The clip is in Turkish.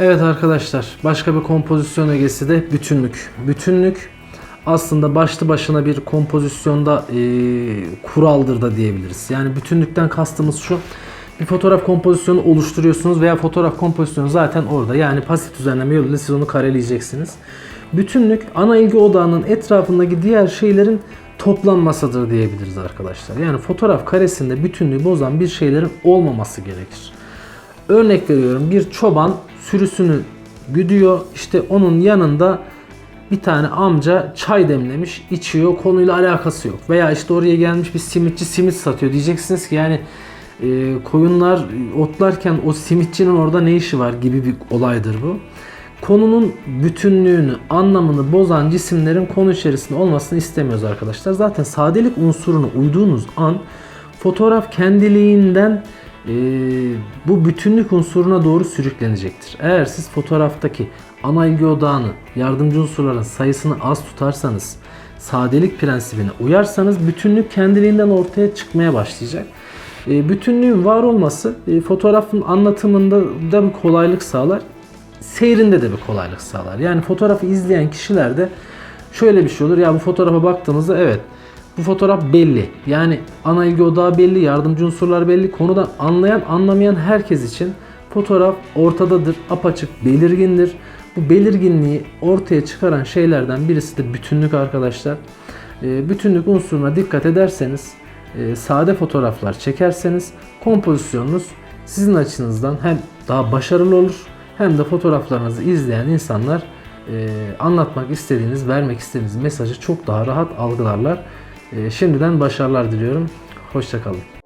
Evet arkadaşlar başka bir kompozisyon ögesi de bütünlük. Bütünlük aslında başlı başına bir kompozisyonda e, kuraldır da diyebiliriz. Yani bütünlükten kastımız şu. Bir fotoğraf kompozisyonu oluşturuyorsunuz veya fotoğraf kompozisyonu zaten orada. Yani pasif düzenleme yoluyla siz onu kareleyeceksiniz. Bütünlük ana ilgi odağının etrafındaki diğer şeylerin toplanmasıdır diyebiliriz arkadaşlar. Yani fotoğraf karesinde bütünlüğü bozan bir şeylerin olmaması gerekir. Örnek veriyorum bir çoban sürüsünü güdüyor. İşte onun yanında bir tane amca çay demlemiş, içiyor. Konuyla alakası yok. Veya işte oraya gelmiş bir simitçi simit satıyor. Diyeceksiniz ki yani e, koyunlar otlarken o simitçinin orada ne işi var gibi bir olaydır bu. Konunun bütünlüğünü, anlamını bozan cisimlerin konu içerisinde olmasını istemiyoruz arkadaşlar. Zaten sadelik unsurunu uyduğunuz an fotoğraf kendiliğinden e, bu bütünlük unsuruna doğru sürüklenecektir. Eğer siz fotoğraftaki ana ilgi odağını, yardımcı unsurların sayısını az tutarsanız, sadelik prensibine uyarsanız bütünlük kendiliğinden ortaya çıkmaya başlayacak. E, bütünlüğün var olması e, fotoğrafın anlatımında da bir kolaylık sağlar, seyrinde de bir kolaylık sağlar. Yani fotoğrafı izleyen kişilerde şöyle bir şey olur. Ya bu fotoğrafa baktığımızda evet bu fotoğraf belli. Yani ana ilgi odağı belli, yardımcı unsurlar belli. Konudan anlayan, anlamayan herkes için fotoğraf ortadadır, apaçık, belirgindir. Bu belirginliği ortaya çıkaran şeylerden birisi de bütünlük arkadaşlar. E, bütünlük unsuruna dikkat ederseniz, e, sade fotoğraflar çekerseniz kompozisyonunuz sizin açınızdan hem daha başarılı olur hem de fotoğraflarınızı izleyen insanlar e, anlatmak istediğiniz, vermek istediğiniz mesajı çok daha rahat algılarlar. E, şimdiden başarılar diliyorum. Hoşçakalın.